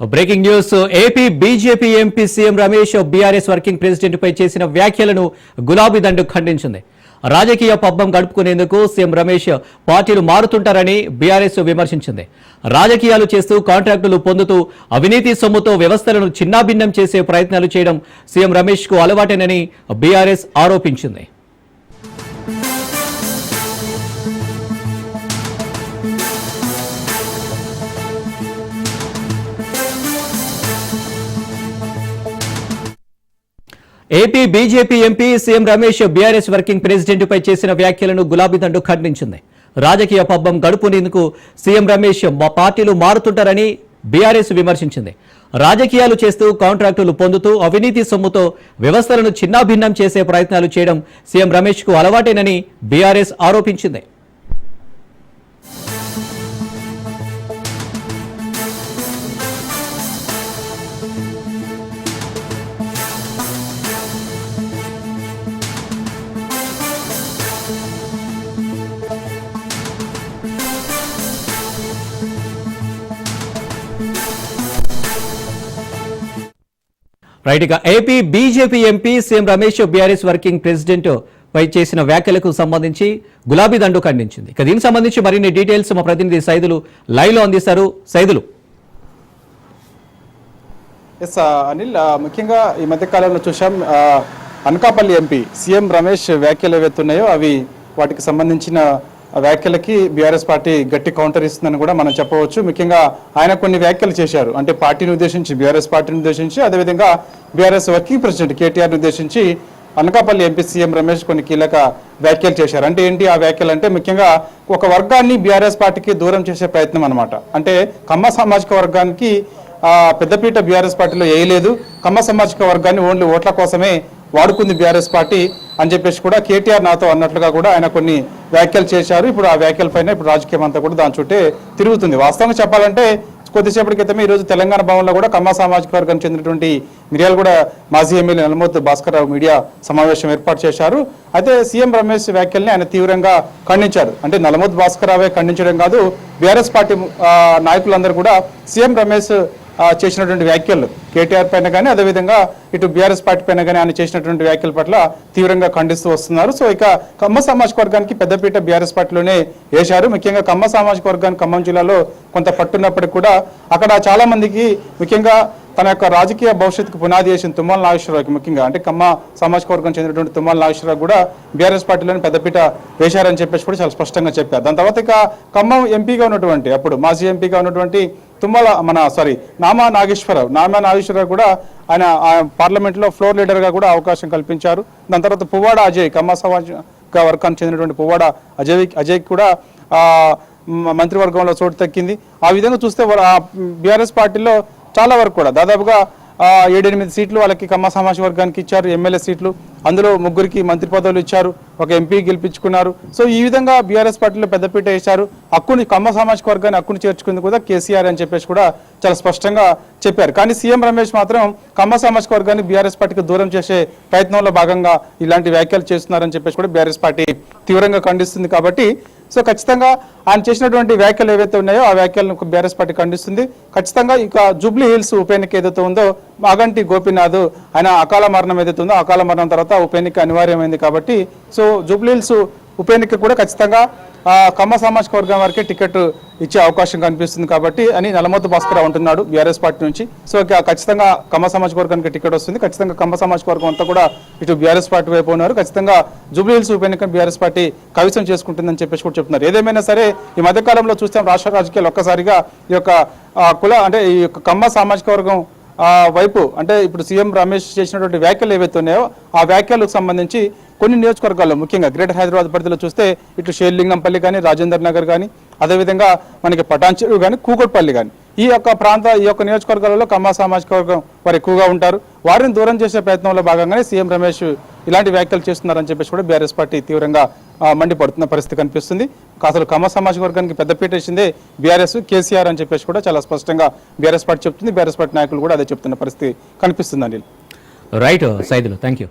Breaking news. AP BJP MP CM Ramesh BRS working president పై చేసిన వ్యాఖ్యలను గులాబీ దండు ఖండించింది. రాజకీయ పబ్బం గడుపుకునేందుకు సీఎం రమేష్ పార్టీలు మారుతుంటారని బీఆర్ఎస్ విమర్శించింది. రాజకీయాలు చేస్తూ కాంట్రాక్టులు పొందుతూ అవినీతి సొమ్ముతో వ్యవస్థలను చిన్నాభిన్నం చేసే ప్రయత్నాలు చేయడం సీఎం రమేష్కు అలవాటేనని బీఆర్ఎస్ ఆరోపించింది. AP BJP MP CM Ramesh BRS working president పై చేసిన వ్యాఖ్యలను గులాబీ దండు ఖండించింది. రాజకీయ పబ్బం గడుపునేందుకు సీఎం రమేష్ మా పార్టీలు మారుతుంటారని బీఆర్ఎస్ విమర్శించింది. రాజకీయాలు చేస్తూ కాంట్రాక్టులు పొందుతూ అవినీతి సొమ్ముతో వ్యవస్థలను చిన్నాభిన్నం చేసే ప్రయత్నాలు చేయడం సీఎం రమేష్కు అలవాటేనని బీఆర్ఎస్ ఆరోపించింది. రైట్ ఇక AP BJP MP CM Ramesh BRS working president పై చేసిన వ్యాఖ్యలకు సంబంధించి గులాబీ దండు ఖండించింది. ఇక దీనికి సంబంధించి మరిన్ని డీటెయిల్స్ మా ప్రతినిధి సైదులు లైవ్లో అందిస్తారు. Saidulu. Yes Anil uh, uh, ముఖ్యంగా ఈ మధ్య కాలంలో చూసాం uh, Anakapalli MP CM Ramesh వ్యాఖ్యలు ఏవైతున్నాయో అవి వాటికి సంబంధించిన వ్యాఖ్యలకి బీఆర్ఎస్ పార్టీ గట్టి కౌంటర్ ఇస్తుందని కూడా మనం చెప్పవచ్చు. ముఖ్యంగా ఆయన కొన్ని వ్యాఖ్యలు చేశారు. అంటే పార్టీని ఉద్దేశించి బీఆర్ఎస్ పార్టీని ఉద్దేశించి అదేవిధంగా బీఆర్ఎస్ వర్కింగ్ ప్రెసిడెంట్ కేటీఆర్ని ఉద్దేశించి అనకాపల్లి ఎంపీ సీఎం రమేష్ కొన్ని కీలక వ్యాఖ్యలు చేశారు. అంటే ఏంటి ఆ వ్యాఖ్యలు అంటే ముఖ్యంగా ఒక వర్గాన్ని బీఆర్ఎస్ పార్టీకి దూరం చేసే ప్రయత్నం అనమాట అంటే కమ్మ సామాజిక వర్గానికి పెద్దపీట బీఆర్ఎస్ పార్టీలో వేయలేదు. కమ్మ సామాజిక వర్గాన్ని ఓన్లీ ఓట్ల కోసమే వాడుకుంది బీఆర్ఎస్ పార్టీ అని చెప్పేసి కూడా కేటీఆర్ నాతో అన్నట్లుగా కూడా ఆయన కొన్ని వ్యాఖ్యలు చేశారు. ఇప్పుడు ఆ వ్యాఖ్యల పైన ఇప్పుడు రాజకీయం అంతా కూడా దాని చుట్టే తిరుగుతుంది. వాస్తవంగా చెప్పాలంటే కొద్దిసేపటి క్రితమే ఈ రోజు తెలంగాణ భవన్లో కూడా కమ్మ సామాజిక వర్గానికి చెందినటువంటి మిర్యాలు కూడా మాజీ ఎమ్మెల్యే నలమోతు భాస్కర్ రావు మీడియా సమావేశం ఏర్పాటు చేశారు. అయితే సీఎం రమేష్ వ్యాఖ్యల్ని ఆయన తీవ్రంగా ఖండించారు. అంటే నలమోతు భాస్కర్ రావే ఖండించడం కాదు బీఆర్ఎస్ పార్టీ నాయకులందరూ కూడా సీఎం రమేష్ చేసినటువంటి వ్యాఖ్యలు. కేటీఆర్ పైన కానీ అదేవిధంగా ఇటు బీఆర్ఎస్ పార్టీ పైన కానీ ఆయన చేసినటువంటి వ్యాఖ్యల పట్ల తీవ్రంగా ఖండిస్తూ వస్తున్నారు. సో ఇక కమ్మ సామాజిక వర్గానికి పెద్దపీట బీఆర్ఎస్ పార్టీలోనే వేశారు. ముఖ్యంగా కమ్మ సామాజిక వర్గానికి ఖమ్మం జిల్లాలో కొంత పట్టున్నప్పటికీ కూడా అక్కడ చాలా మందికి ముఖ్యంగా తన యొక్క రాజకీయ భవిష్యత్తుకు పునాది చేసిన తుమ్మల నాగేశ్వరరావుకి ముఖ్యంగా అంటే కమ్మ సామాజిక వర్గం చెందినటువంటి తుమ్మల నాగేశ్వరరావు కూడా బీఆర్ఎస్ పార్టీలోని పెద్దపీట వేశారని చెప్పేసి కూడా చాలా స్పష్టంగా చెప్పారు. దాని తర్వాత ఇక ఖమ్మం ఎంపీగా ఉన్నటువంటి అప్పుడు మాజీ ఎంపీగా ఉన్నటువంటి తుమ్మల మన సారీ నామా నాగేశ్వరరావు నామా నాగేశ్వరరావు కూడా ఆయన ఆ పార్లమెంట్లో ఫ్లోర్ లీడర్గా కూడా అవకాశం కల్పించారు. దాని తర్వాత పువ్వాడ అజయ్ కమ్మ సమాజ్గా వర్గానికి చెందినటువంటి పువ్వాడ అజయ్ అజయ్ కూడా మంత్రివర్గంలో చోటు తక్కింది ఆ విధంగా చూస్తే బీఆర్ఎస్ పార్టీలో చాలా వరకు కూడా దాదాపుగా ఏడెనిమిది సీట్లు వాళ్ళకి కమ్మ సమాజ వర్గానికి ఇచ్చారు ఎమ్మెల్యే సీట్లు. అందులో ముగ్గురికి మంత్రి పదవులు ఇచ్చారు ఒక ఎంపీ గెలిపించుకున్నారు. సో ఈ విధంగా బీఆర్ఎస్ పార్టీలో పెద్దపీట వేశారు. హక్కుని కమ్మ సామాజిక వర్గాన్ని హక్కుని చేర్చుకుంది కూడా కేసీఆర్ అని చెప్పేసి కూడా చాలా స్పష్టంగా చెప్పారు. కానీ సీఎం రమేష్ మాత్రం కమ్మ సామాజిక వర్గాన్ని బీఆర్ఎస్ పార్టీకి దూరం చేసే ప్రయత్నంలో భాగంగా ఇలాంటి వ్యాఖ్యలు చేస్తున్నారని చెప్పేసి కూడా బీఆర్ఎస్ పార్టీ తీవ్రంగా ఖండిస్తుంది కాబట్టి సో ఖచ్చితంగా ఆయన చేసినటువంటి వ్యాఖ్యలు ఏవైతే ఉన్నాయో ఆ వ్యాఖ్యలను బీఆర్ఎస్ పార్టీ ఖండిస్తుంది. ఖచ్చితంగా ఇక జూబ్లీ హిల్స్ ఉప ఎన్నిక ఏదైతే ఉందో మాగంటి గోపీనాథ్ ఆయన అకాల మరణం ఏదైతుందో ఉందో అకాల మరణం తర్వాత ఉప ఎన్నిక అనివార్యమైంది కాబట్టి సో జూబ్లీల్స్ ఉప ఎన్నిక కూడా ఖచ్చితంగా కమ్మ సామాజిక వర్గం వారికి టికెట్ ఇచ్చే అవకాశం కనిపిస్తుంది కాబట్టి అని నలమోతు భాస్కర్ ఉంటున్నాడు బీఆర్ఎస్ పార్టీ నుంచి. సో ఖచ్చితంగా కమ్మ సామాజిక వర్గానికి టికెట్ వస్తుంది. ఖచ్చితంగా కమ్మ సామాజిక వర్గం అంతా కూడా ఇటు బీఆర్ఎస్ పార్టీ వైపు ఉన్నారు. ఖచ్చితంగా జూబ్లీహిల్స్ ఉప ఎన్నికను బీఆర్ఎస్ పార్టీ కవిసం చేసుకుంటుందని చెప్పేసి కూడా చెప్తున్నారు. ఏదేమైనా సరే ఈ మధ్యకాలంలో చూస్తాం రాష్ట్ర రాజకీయాలు ఒక్కసారిగా ఈ యొక్క కుల అంటే ఈ యొక్క కమ్మ సామాజిక వర్గం వైపు అంటే ఇప్పుడు సీఎం రమేష్ చేసినటువంటి వ్యాఖ్యలు ఏవైతే ఉన్నాయో ఆ వ్యాఖ్యలకు సంబంధించి కొన్ని నియోజకవర్గాల్లో ముఖ్యంగా గ్రేటర్ హైదరాబాద్ పరిధిలో చూస్తే ఇటు షేర్లింగంపల్లి కానీ రాజేందర్ నగర్ కానీ అదేవిధంగా మనకి పటాన్చెరువు కానీ కూకట్పల్లి కానీ ఈ యొక్క ప్రాంత ఈ యొక్క నియోజకవర్గాలలో కమ్మ సామాజిక వర్గం వారు ఎక్కువగా ఉంటారు. వారిని దూరం చేసే ప్రయత్నంలో భాగంగానే సీఎం రమేష్ ఇలాంటి వ్యాఖ్యలు చేస్తున్నారని చెప్పేసి కూడా బీఆర్ఎస్ పార్టీ తీవ్రంగా మండిపడుతున్న పరిస్థితి కనిపిస్తుంది. అసలు కమ్మ సామాజిక వర్గానికి పెద్దపీట వేసిందే బీఆర్ఎస్ కేసీఆర్ అని చెప్పేసి కూడా చాలా స్పష్టంగా బీఆర్ఎస్ పార్టీ చెప్తుంది. బీఆర్ఎస్ పార్టీ నాయకులు కూడా అదే చెప్తున్న పరిస్థితి కనిపిస్తుంది Anil right Saidulu thank you